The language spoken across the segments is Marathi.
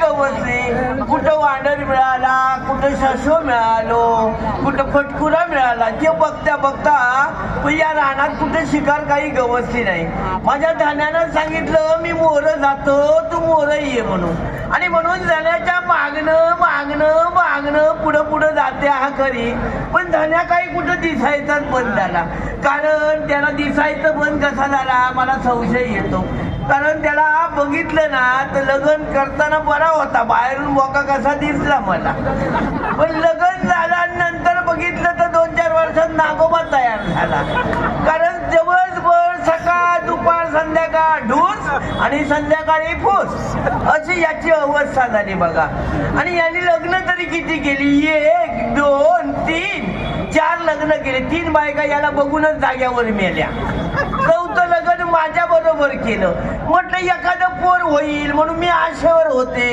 गवसले कुठं वानर मिळाला कुठं शशो मिळालो कुठं फटकुरा मिळाला ते बघता बघता या रानात कुठं शिकार काही गवसली नाही. माझ्या धान्यानं सांगितलं मी मोर जातो तू मोर ये म्हणून. आणि म्हणून जाण्याच्या मागणं मागणं मागणं पुढं पुढं जाते हा खरी पण धन्या काही कुठं दिसायचाच बंद झाला. कारण त्याला दिसायचं बंद कसा झाला मला संशय येतो. कारण त्याला बघितलं ना तर लग्न करताना बरा होता. बाहेरून मोका कसा दिसला मला. पण लग्न झाल्यानंतर बघितलं तर दोन चार वर्षात नागोबा तयार झाला. कारण दिवसभर सकाळ दुपार संध्याकाळ ढूस आणि संध्याकाळी फूस. अशी याची अवस्था झाली बघा. आणि याने लग्न तरी किती केली? एक दोन तीन चार लग्न केले. तीन बायका याला बघूनच जाग्यावर मेल्या. चौथं माझ्या बरोबर केलं. म्हटलं एखादं पोर होईल म्हणून मी आशेवर होते.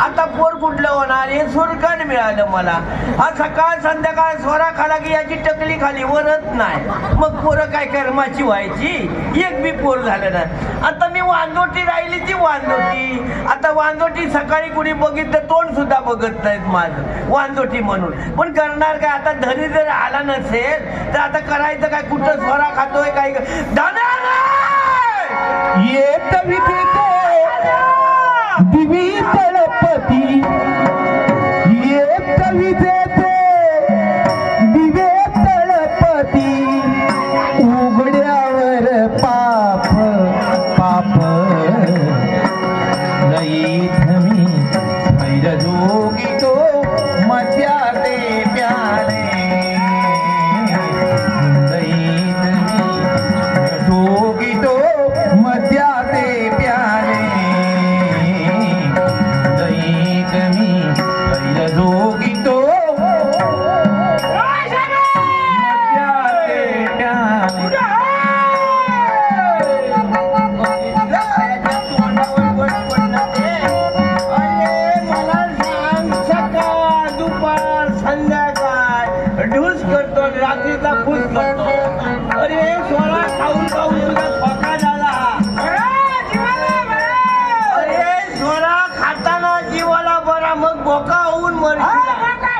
आता पोर कुठलं होणार? हे सुरकान मिळालं मला. हा सकाळ संध्याकाळ स्वरा खाला की याची टकली खाली वरत नाही. मग पोरं काय कर्माची व्हायची? एक बी पोर झालं ना आता मी वांदोटी राहिली ती वांदोटी आता वांदोटी सकाळी कुणी बघितलं तोंड सुद्धा बघत नाहीत माझं. वांदोटी म्हणून. पण करणार काय? आता धनी जर आला नसेल तर आता करायचं काय? कुठं स्वरा खातोय काय धना येत ढूस करतो रात्रीचा फूस करतो. अरे सोळा खाऊन खाऊन तुझा खोका झाला. अरे सोळा खाताना जीवाला बरा मग बोका होऊन मरशील.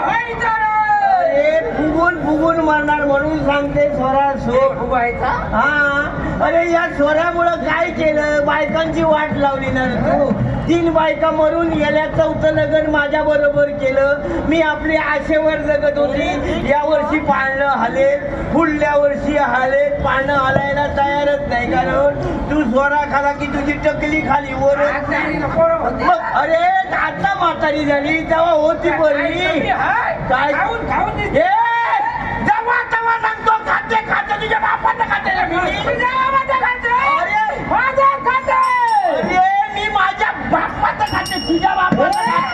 अरे म्हणून सांगते स्वरा सो फुगायचा हा. अरे या सोऱ्यामुळं काय केलं? बायकांची वाट लावली ना तू. तीन बायका मरून गेल्या चौथं लग्न माझ्या बरोबर केलं. मी आपली आशेवर जगत होती. या वर्षी पाळणं हलेल. पुढल्या वर्षी हलेल. पाळणं हलायला तयारच नाही कारण तू सोरा खाला की तुझी टकली खाली वर. मग अरे आता म्हातारी झाली तेव्हा होती बरी. काय? हे तेव्हा सांगतो खाते खाते तुझ्या बापाचं खाते ना मी अरे अरे मी माझ्या बापाचं खाते तुझ्या बापाचं